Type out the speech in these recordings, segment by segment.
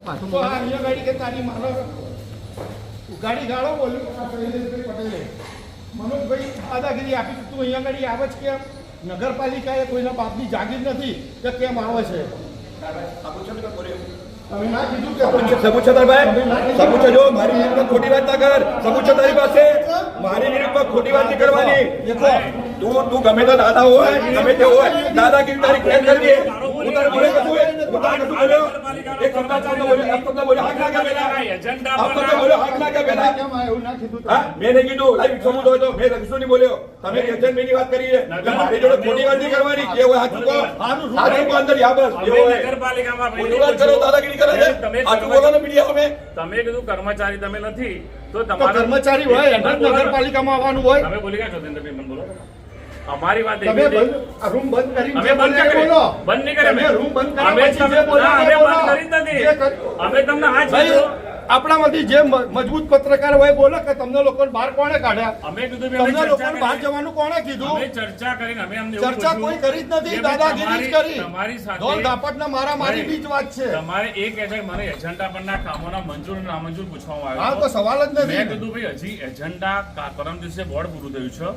પાછું તો આ અહીંયા ગાડી કે તારી માનો ગાડી ગાળો બોલ્યું. આ શૈલેષભાઈ પટેલે. મનોજભાઈ દાદાગીરી આપી તું અહીંયા ગાડી આવે છે કેમ? નગરપાલિકાએ કોઈના બાપની જાગીર નથી કે કેમ આવે છે? તમે ના કીધું કે સબૂત છે તારભાઈ સબૂત છે જો મારી ખોટી વાત ના કર. સબૂત છે તારી પાસે? મારી ખોટી વાત નહીં કરવાની. દેખો તું તું ગમે તો દાદા હોય ગમે તે હોય દાદાગીરી તારી ક્લેમ હું તારે બોલે કશું હું તારે કશું બોલ્યો એક શબ્દ ચાલતો બોલ્યો એક શબ્દ બોલ્યો હાથ ના પેલા આ શબ્દ બોલ્યો હાથ ના પેલા કેમ આ એવું ના કીધું હા મેં નહીં કીધું લાઈવ સબૂત હોય તો મેં કશું નહીં બોલ્યો. તમે એજન્ટની વાત કરી છે મારી જોડે ખોટી વાત નહીં કરવાની જે હોય હાથ ચૂકો હાથ ચૂકો અંદર યા બસ જે હોય. નગરપાલિકામાં ખોટી વાત કરો દાદાગીરી કરે છે. તમે હાચું ને મીડિયા અમે તમે કીધું કર્મચારી તમે નથી. તો તમારા કર્મચારી હોય નગરપાલિકામાં આવવાનું હોય. તમે બોલી ગયા છો બોલો. અમારી વાત તમે રૂમ બંધ કરી અમે બંધ કરી. બોલો. બંધ નહીં કરે અમે. રૂમ બંધ કરી અમે તમે- ના, એ અમે બંધ કરી નથી. અમે તમને આ જ આપણામાંથી જે મજબૂત પત્રકાર હોય બોલો કે તમને લોકો બહાર કોણે કાઢ્યા? અમે કીધું તમને લોકો બહાર જવાનું કોણે કીધું? અમે ચર્ચા કરીને અમે અમને ચર્ચા કોઈ કરી જ નથી દાદાગીરી કરી. તમારી સાથે ઢોલ ધાપટના મારા મારી બીજ વાત છે. તમારે એક એજન્ટ મને એજન્ડા પરના કામોના મંજૂર અને નામંજૂર પૂછવામાં હા આવ્યો તો સવાલ જ મેં કીધું ભાઈ હજી એજન્ડા પરમ દિવસે બોર્ડ પૂરું થયું છે.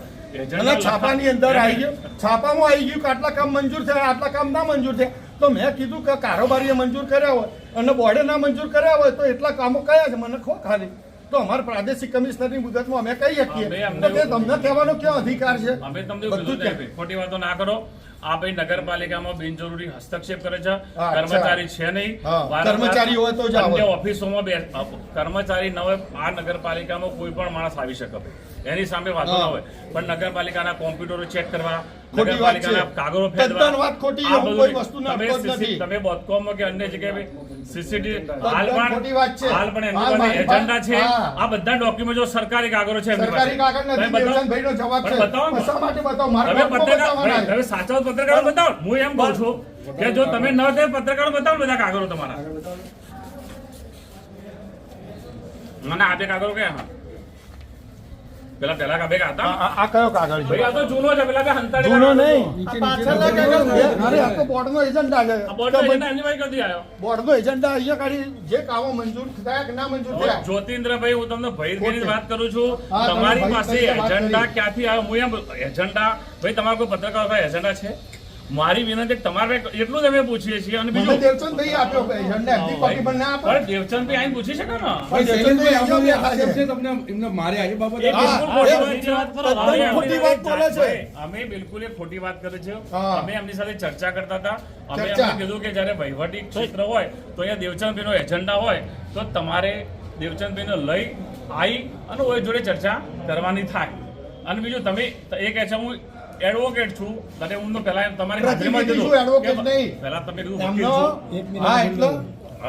અને છાપાની અંદર આવી ગયું. છાપામાં આવી ગયું કે આટલા કામ મંજૂર થયા આટલા કામ ના મંજૂર થયા. તો મેં કીધું કે કારોબારીએ મંજૂર કર્યા હોય અને બોર્ડે ના મંજૂર કર્યા હોય તો એટલા કામો કયા છે? મને ખો ખાલી. તો અમારા પ્રાદેશિક કમિશનરની મુદતમાં અમે કહી શકીએ. તમને કહેવાનો કયો અધિકાર છે? અમે તમને બધું ખોટી વાતો ના કરો. આ ભાઈ નગરપાલિકામાં બિનજરૂરી હસ્તક્ષેપ કરે છે. કર્મચારી છે નહીં. કર્મચારી હોય તો અન્ય ઓફિસોમાં બે કર્મચારી ન હોય આ નગરપાલિકામાં કોઈ પણ માણસ આવી શકે. એની સામે વાતો ના હોય. પણ નગરપાલિકાના કોમ્પ્યુટરો ચેક કરવા નગરપાલિકાના કાગળો ફેરવા કોઈ વસ્તુ નથી. તમે કે અન્ય જગ્યાએ સીસીટીવી હાલ પણ. હાલ પણ એજન્ડા છે. આ બધા ડોક્યુમેન્ટો સરકારી કાગળો છે સરકારી કાગળ નથી. બતાવો. જવાબ છે. બતાવો. માટે બતાવો? મારા તમે કોર્ટમાં પત્રકાર બતાવવાના ભાઈ, તમે સાચા પત્રકારો બતાવો. હું એમ કહું છું કે જો તમે ન થાય પત્રકારો બતાવો બધા કાગળો તમારા. મને આપે કાગળો કયા હા? પેલા પેલા કા હતા આ- આ કયો કાગળ છે? ભાઈ આ તો જૂનો છે પેલા બે હંતાડી જૂનો નહીં. પાછળના કાગળ અરે આ તો બોર્ડનો એજન્ડા છે. આ બોર્ડનો એજન્ડા એમની પાસે ક્યાંથી આવ્યો? બોર્ડનો એજન્ડા અહીંયા કાઢી જે કામો મંજૂર થયા કે ના મંજૂર થયા? જ્યોતિન્દ્રભાઈ હું તમને ભૈરવીની વાત કરું છું. તમારી પાસે એજન્ડા ક્યાંથી આવ્યો? હું એમ એજન્ડા ભાઈ તમારા કોઈ પત્રકાર એજન્ડા છે? મારી વિનંતી તમારે એટલું જ અમે પૂછીએ છીએ અને બીજું દેવચંદભાઈ આપ્યો કે એજન્ડા કોપી પણ ના આપો અરે દેવચંદભાઈ આઈને પૂછી શકો ને? પણ દેવચંદભાઈ અહીંયા બેઠા છે. તમને એમને મારે આવી બાબતે ખોટી વાત બોલે છે. અમે બિલકુલ એ ખોટી વાત કરે છે. અમે એમની સાથે ચર્ચા કરતા હતા. અમે. એમને કીધું કે જ્યારે વહીવટી ક્ષેત્ર હોય તો અહીંયા દેવચંદભાઈનો એજન્ડા હોય તો તમારે દેવચંદભાઈને લઈ આવી અને ઓય જોડે ચર્ચા કરવાની થાય. અને બીજું તમે એ કહે છે હું એડવોકેટ છું. અને હું તો પહેલા તમારી હાજરીમાં કીધું. નહીં. પહેલા તમે કીધું હા એટલે?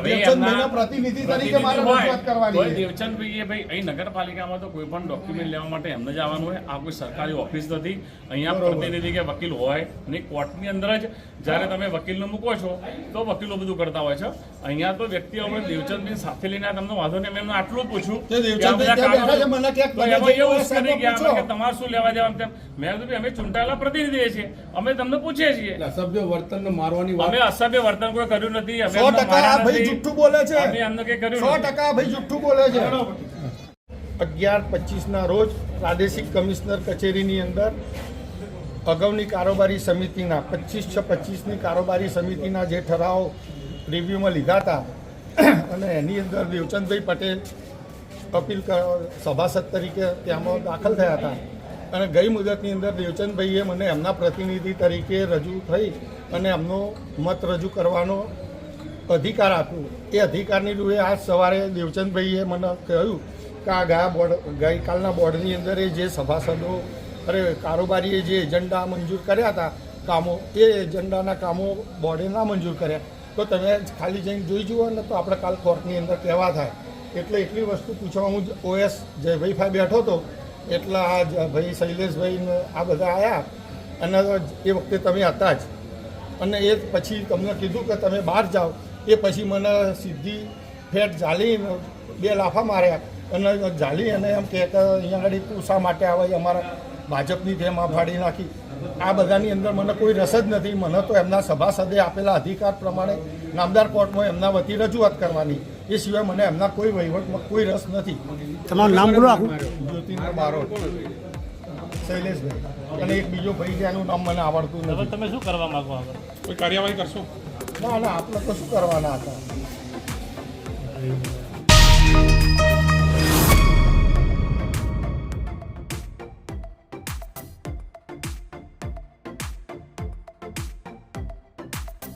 દેવચંદભાઈના પ્રતિનિધિ તરીકે મારે રજૂઆત કરવાની છે. દેવચંદભાઈએ ભાઈ અહીં નગરપાલિકામાં તો કોઈ પણ ડોક્યુમેન્ટ લેવા માટે એમને જ આવવાનું હોય. આ કોઈ સરકારી ઓફિસ નથી. અહીંયા પ્રતિનિધિ કે વકીલ હોય ને કોર્ટની અંદર જ જ્યારે તમે વકીલને મૂકો છો તો વકીલો બધું કરતા હોય છે. અહીંયા તો વ્યક્તિ આપણે દેવચંદભાઈ સાથે લઈને તમને વાંધો નહીં. મેં આટલું પૂછ્યું તમારે શું લેવા દેવા તેમ. મેં કીધું અમે ચૂંટાયેલા પ્રતિનિધિ છીએ. અમે તમને પૂછીએ છીએ. અસભ્ય વર્તનને મારવાની અમે અસભ્ય વર્તન કોઈ કર્યું નથી. અમે ભાઈ જુઠ્ઠું બોલે છે. સો ટકા ભાઈ જુઠ્ઠું બોલે છે. અગિયાર પચીસના રોજ પ્રાદેશિક કમિશનર કચેરીની અંદર અગાઉની કારોબારી સમિતિના પચીસ છ પચીસની કારોબારી સમિતિના જે ઠરાવ રિવ્યુમાં લીધા હતા અને એની અંદર દેવચંદભાઈ પટેલ અપીલ સભાસદ તરીકે ત્યાંમાં દાખલ થયા હતા. અને ગઈ મુદતની અંદર દેવચંદભાઈએ મને એમના પ્રતિનિધિ તરીકે રજૂ થઈ અને એમનો મત રજૂ કરવાનો અધિકાર આપ્યો. એ અધિકારની રૂએ આજ સવારે દેવચંદભાઈએ મને કહ્યું કે આ ગયા બોર્ડ, ગઈકાલના બોર્ડની અંદર એ જે સભાસદો અરે કારોબારીએ જે એજન્ડા મંજૂર કર્યા હતા, કામો, એ એજન્ડાના કામો બોર્ડે ના મંજૂર કર્યા. તો તમે ખાલી જઈને જોઈ જુઓ ને તો આપણે કાલ કોર્ટની અંદર કહેવા થાય. એટલે એટલી વસ્તુ પૂછવા હું ઓએસ જયભાઈ ભાઈ બેઠો હતો. એટલે આ ભાઈ શૈલેષભાઈને આ બધા આવ્યા અને એ વખતે તમે હતા જ. અને એ પછી તમને કીધું કે તમે બહાર જાઓ. એ પછી મને સીધી ફેટ જાલી બે લાફા માર્યા. અને જાલી અને એમ કહે કે અહીંયા આગળ તું શા માટે આવે અમારા ભાજપની જેમ આ ફાડી નાખી. આ બધાની અંદર મને કોઈ રસ જ નથી. મને તો એમના સભાસદે આપેલા અધિકાર પ્રમાણે નામદાર કોર્ટમાં એમના વતી રજૂઆત કરવાની. એ સિવાય મને એમના કોઈ વહીવટમાં કોઈ રસ નથી. તમારું નામ બોલો જ્યોતિન્દ્ર બારોટ. શૈલેષભાઈ. અને એક બીજો ભાઈ છે એનું નામ મને આવડતું નથી. તમે શું કરવા માંગો આગળ કોઈ કાર્યવાહી કરશો? ના ના આપણે તો શું કરવાના હતા?